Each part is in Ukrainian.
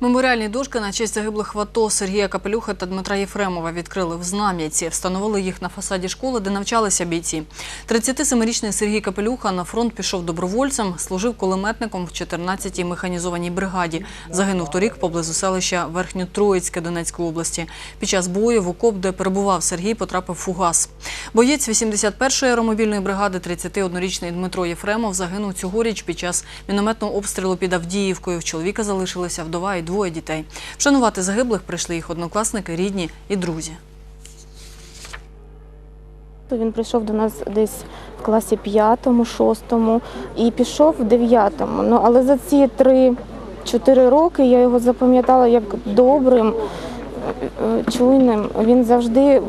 Меморіальні дошки на честь загиблих в АТО Сергія Капелюха та Дмитра Єфремова відкрили в Знам'яці. Встановили їх на фасаді школи, де навчалися бійці. 37-річний Сергій Капелюха на фронт пішов добровольцем, служив кулеметником в 14-й механізованій бригаді. Загинув торік поблизу селища Верхньотроїцьке Донецької області. Під час бою в окоп, де перебував Сергій, потрапив фугас. Боєць 81-ї аеромобільної бригади, 31-річний Дмитро Єфремов, загинув цьогоріч під час мінометного обстрілу під Авдіївкою. В чоловіка залишилися вдова і двоє дітей. Вшанувати загиблих прийшли їх однокласники, рідні і друзі. Він прийшов до нас десь в класі п'ятому, шостому і пішов в дев'ятому. Ну, але за ці три-чотири роки я його запам'ятала як добрим, е, чуйним. Він завжди е,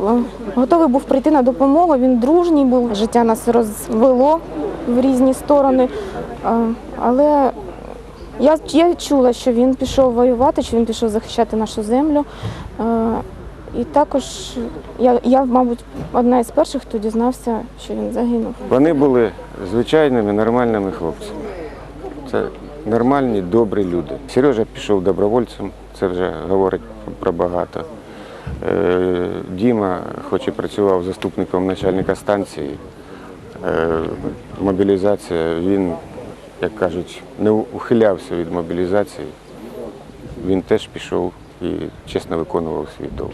готовий був прийти на допомогу, він дружній був. Життя нас розвело в різні сторони. Але я, я чула, що він пішов воювати, що він пішов захищати нашу землю. Е, І також я, я, мабуть, одна із перших, хто дізнався, що він загинув. Вони були звичайними нормальними хлопцями. Це нормальні, добрі люди. Сережа пішов добровольцем, це вже говорить про багато. Е, Діма, хоч і працював заступником начальника станції, е, мобілізація, він, як кажуть, не ухилявся від мобілізації. Він теж пішов і чесно виконував свій долг.